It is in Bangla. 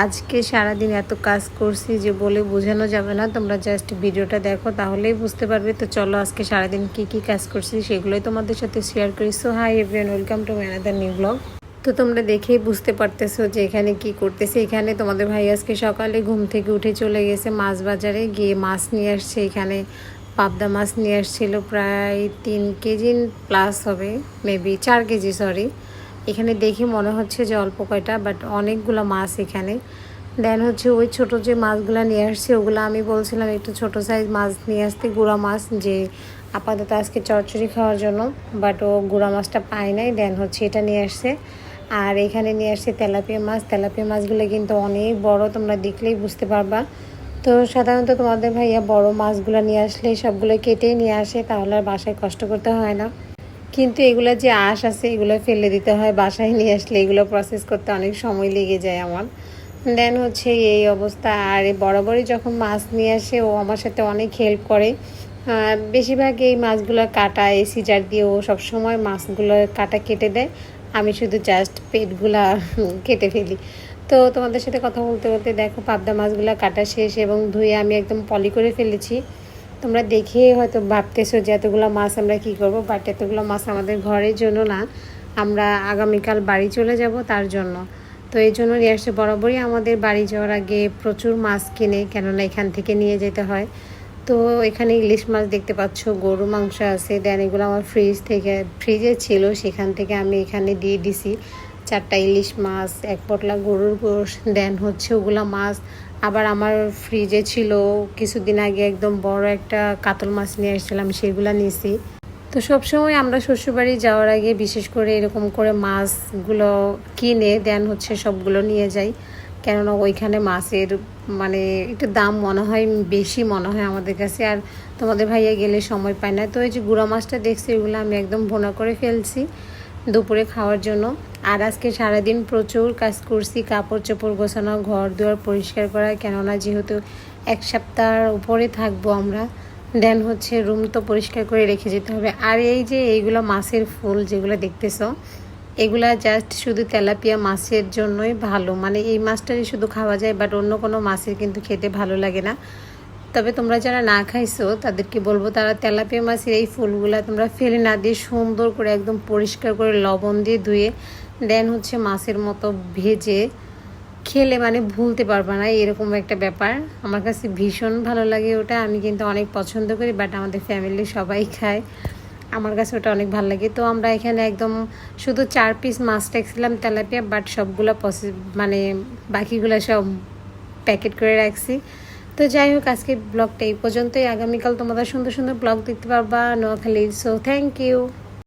আজকে সারাদিন এত কাজ করছি যে বলে বোঝানো যাবে না। তোমরা জাস্ট ভিডিওটা দেখো, তাহলেই বুঝতে পারবে। তো চলো আজকে সারাদিন কি কি কাজ করছি সেগুলোই তোমাদের সাথে শেয়ার করি। So hi everyone welcome to another new blog তো তোমরা দেখেই বুঝতে পারতেছো যে এখানে কি করতেছে। এখানে তোমাদের ভাই আজকে সকালে ঘুম থেকে উঠে চলে গেছে মাছ বাজারে। গিয়ে মাছ নিয়ে আসছে এখানে। পাবদা মাছ নিয়ে আসছিল প্রায় তিন কেজি প্লাস হবে মেবি চার কেজি সরি এখানে দেখে মনে হচ্ছে যে অল্প কয়টা বাট অনেকগুলো মাছ এখানে। দেন হচ্ছে ওই ছোট যে মাছগুলো নিয়ে আসছে, ওগুলো আমি বলছিলাম একটু ছোট সাইজ মাছ নিয়ে আসতে, গুঁড়া মাছ যে আপাতত আজকে চচ্চড়ি খাওয়ার জন্য বাট ও গুঁড়া মাছটা পায় নাই। দেন হচ্ছে এটা নিয়ে আসছে। আর এখানে নিয়ে আসছে তেলাপিয়া মাছ। তেলাপিয়া মাছগুলো কিন্তু অনেক বড়, তোমরা দেখলেই বুঝতে পারবা। তো সাধারণত তোমাদের ভাইয়া বড় মাছগুলো নিয়ে আসলে সবগুলো কেটেই নিয়ে আসে, তাহলে আর বাসায় কষ্ট করতে হয় না। কিন্তু এগুলো যে আঁশ আছে, এগুলো ফেলে দিতে হয়, বাসায় নিয়ে আসলে এগুলো প্রসেস করতে অনেক সময় লেগে যায় আমার। দেন হচ্ছে এই অবস্থা, আর বরাবরই যখন মাছ নিয়ে আসে, ও আমার সাথে অনেক হেল্প করে। বেশিরভাগ এই মাছগুলো কাটা, এই সিজার দিয়ে ও সবসময় মাছগুলো কাটা কেটে দেয়। আমি শুধু জাস্ট পেটগুলা কেটে ফেলি। তো তোমাদের সাথে কথা বলতে বলতে দেখো, পাবদা মাছগুলো কাটা শেষ এবং ধুয়ে আমি একদম পলি করে ফেলেছি। তোমরা দেখে হয়তো ভাবতেছো যে এতগুলো মাছ আমরা কি করব বাট এতগুলো মাছ আমাদের ঘরের জন্য না। আমরা আগামীকাল বাড়ি চলে যাব তার জন্য। তো এই জন্য নিয়ে বরাবরই আমাদের বাড়ি যাওয়ার আগে প্রচুর মাছ কিনে, কেননা এখান থেকে নিয়ে যেতে হয়। তো এখানে ইলিশ মাছ দেখতে পাচ্ছ গরু মাংস আছে। দেন এগুলো আমার ফ্রিজ থেকে ফ্রিজে ছিল, সেখান থেকে আমি এখানে দিয়ে দিছি। চারটা ইলিশ মাছ, এক পটলা গরুর গোশ দেন হচ্ছে ওগুলা মাছ। আবার আমার ফ্রিজে ছিল, কিছুদিন আগে একদম বড় একটা কাতল মাছ নিয়ে এসেছিলাম, সেগুলো নিয়েছি। তো সবসময় আমরা শ্বশুরবাড়ি যাওয়ার আগে বিশেষ করে এরকম করে মাছগুলো কিনে দেন হচ্ছে সবগুলো নিয়ে যাই। কেননা ওইখানে মাছের মানে একটু দাম মনে হয়, বেশি মনে হয় আমাদের কাছে। আর তোমাদের ভাইয়া গেলে সময় পায় না। তো এই যে গুঁড়া মাছটা দেখছি, এগুলো আমি একদম ভোনা করে ফেলছি। দুপুরে খাওয়ার জন্য। আর আজকে সারাদিন প্রচুর কাজ করছি কাপড় চোপড় গোছানো ঘর দুয়ার পরিষ্কার করা। কেননা যেহেতু এক সপ্তাহের উপরে থাকব আমরা দেন হচ্ছে রুম তো পরিষ্কার করে রেখে যেতে হবে। আর এই যে এইগুলো মাছের ফুল যেগুলো দেখতেছো, এগুলা জাস্ট শুধু তেলাপিয়া মাছের জন্যই ভালো। মানে এই মাছটারই শুধু খাওয়া যায় বাট অন্য কোনো মাছের কিন্তু খেতে ভালো লাগে না। তবে তোমরা যারা না খাইছো, তাদেরকে বলব তারা তেলাপিয়া মাছের এই ফুলগুলা তোমরা ফেলে না দিয়ে সুন্দর করে একদম পরিষ্কার করে লবণ দিয়ে ধুয়ে দেন হচ্ছে মাছের মতো ভেজে খেলে মানে ভুলতে পারবা না, এরকম একটা ব্যাপার। আমার কাছে ভীষণ ভালো লাগে ওটা, আমি কিন্তু অনেক পছন্দ করি বাট আমাদের ফ্যামিলি সবাই খায়। আমার কাছে ওটা অনেক ভালো লাগে। তো আমরা এখানে একদম শুধু চার পিস মাছ রেখেছিলাম তেলাপিয়া বাট সবগুলো পসি মানে বাকিগুলো সব প্যাকেট করে রাখছি। তো যাই হোক আজকে ব্লগটা এই পর্যন্তই। আগামীকাল তোমাদের সুন্দর সুন্দর ব্লগ দেখতে পারবা। Noakhali so thank you